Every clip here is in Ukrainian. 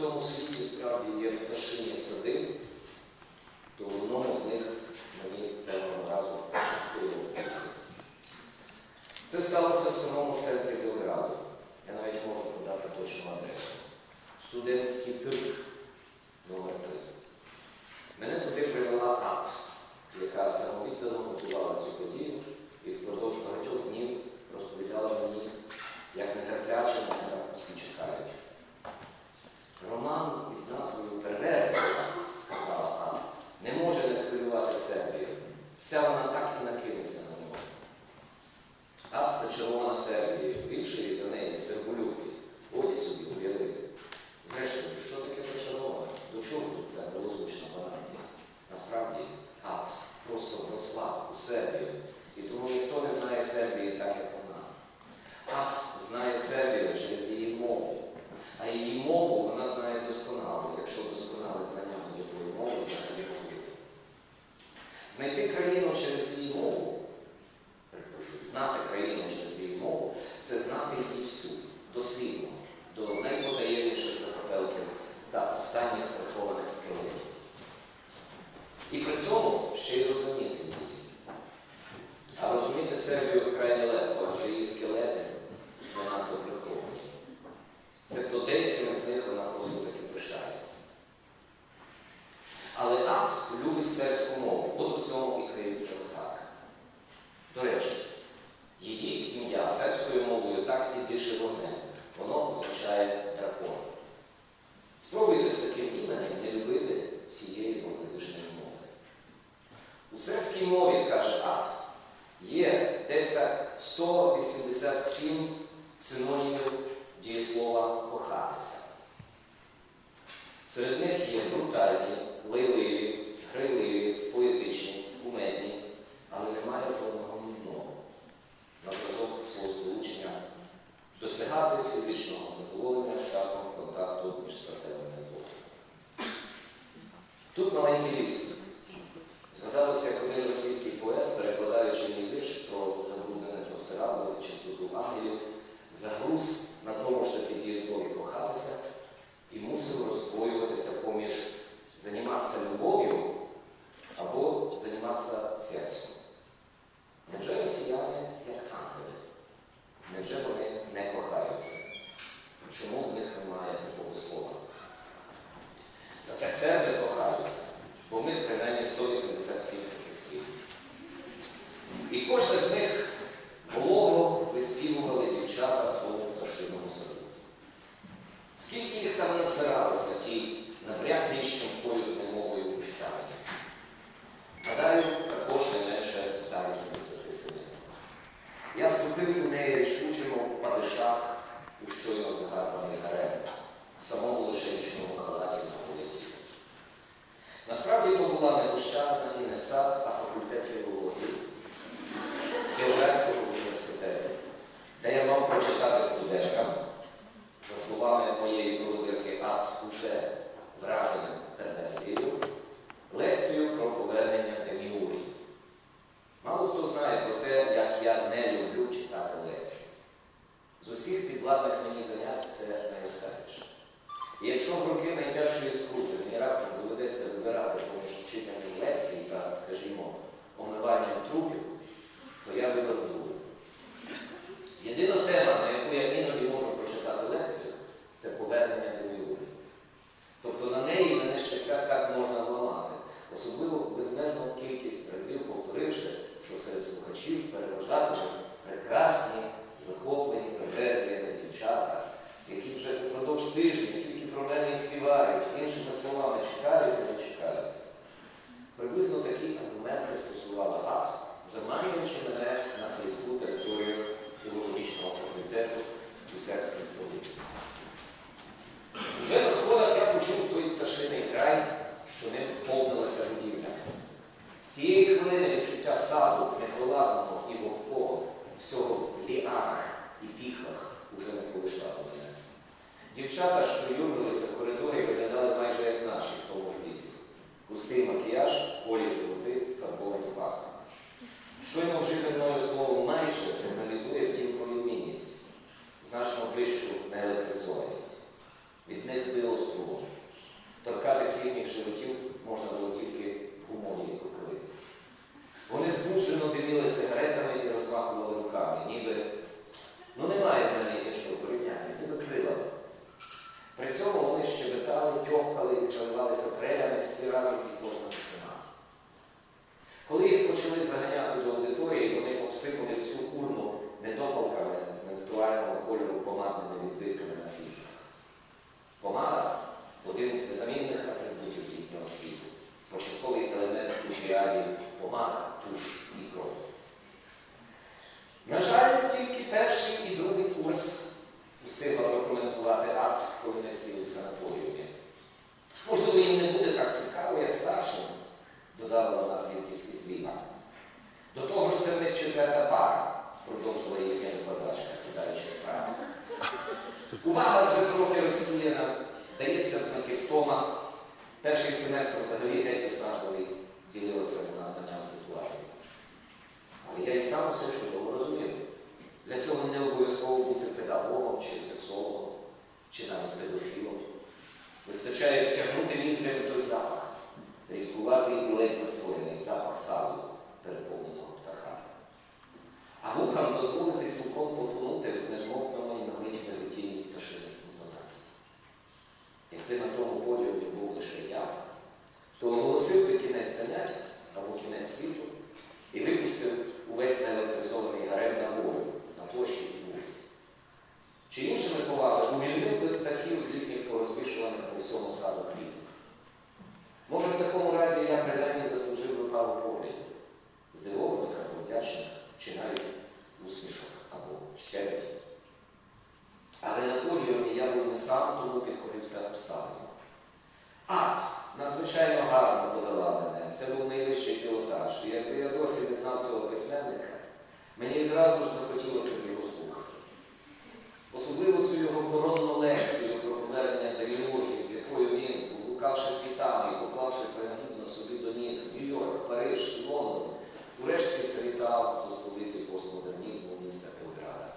цьому світі справді є пташині сади. останніх прихованих скелетів. І при цьому ще й розуміти її. А розуміти Сербію вкрай легко, адже її скелети надто приховані. Це деякими з них вона просто таки пишається. Але нас любить сербську 177 синонімів дієслова кохатися. Серед них є брутальні, лайливі, грайливі, поетичні, кумедні, але немає жодного нудного. На зразок словосполучення досягати фізичного задоволення шляхом контакту між статевим Бога. Тут маленький відступ. тижні, тільки про мене і співають, інші селами чекають, не чекаються. Приблизно такі аргументи стосували рад, заманюючи мене на сільську територію філологічного факультету у сербській столиці. Уже на сходах я почув той пташиний край, що ним повнилася будівля. З тієї хвилини відчуття саду непролазного один з незамінних атрибутів їхнього світу. Початковий елемент культіарів помада, туш і кров. На жаль, тільки перший і другий курс встигла прокоментувати ад, коли не всілися на подіумі. Можливо, їм не буде так цікаво, як старшим, додала вона звідкись із зліва. До того ж, це в них четверта пара, продовжила їхня викладачка, сідаючи справа. Увага вже трохи розсіяна, дається знаки втома. Перший семестр взагалі геть виснажливий, ділилося вона знанням ситуації. Але я і сам усе чудово розумію. Для цього не обов'язково бути педагогом чи сексологом, чи навіть педофілом. Вистачає втягнути ніздрями той запах, різкуватий і ледь застояний запах салу переповненого птаха. А вухам дозволити цілком потонути в незмовному відразу ж захотілося його слухати. Особливо цю його коронну лекцію про повернення деміургів, з якою він, блукавши світами і поклавши принагідно собі до ніг Нью-Йорк, Париж і Лондон, урешті завітав до столиці постмодернізму міста Белграда.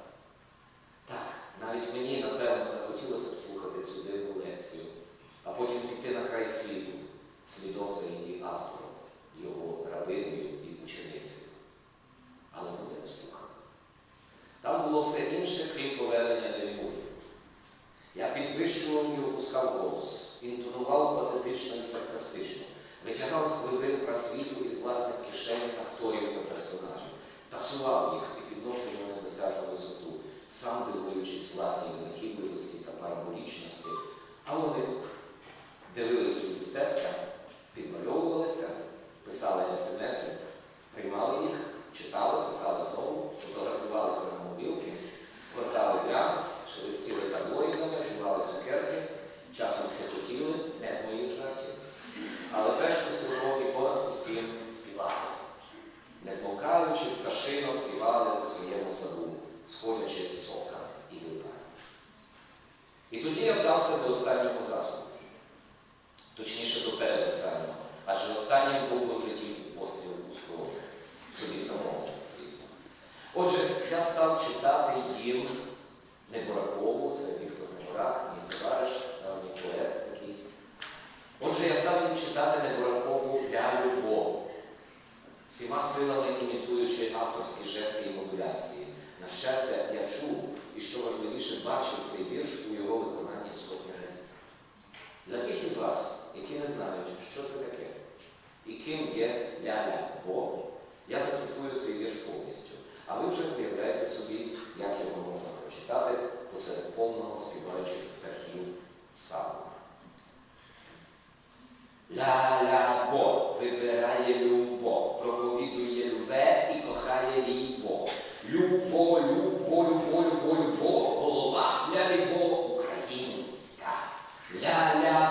Так, навіть мені, напевно, захотілося б слухати цю дивну лекцію, а потім піти на край світу, слідом за її автором, його рабиною і ученицею. Але мене не слухав. Там було все інше, крім повернення Демурів. Я підвищував і опускав голос, інтонував патетично і саркастично, витягав з глибин просвіту із власних кишень акторів та персонажів, тасував їх і підносив на недосяжну висоту, сам дивуючись власній винахідливості та параболічності, а вони дивилися у люстерка, підмальовувалися, писали смс, І тоді я вдався до останнього ля-ля Бо, я зацитую цей вірш повністю, а ви вже уявляєте собі, як його можна прочитати посеред повного співаючих птахів саду. Ля-ля Бо вибирає любов, проповідує любе і кохає лібо. Любо, любо, любо, любо, любо, голова ля-лібо українська. Ля-ля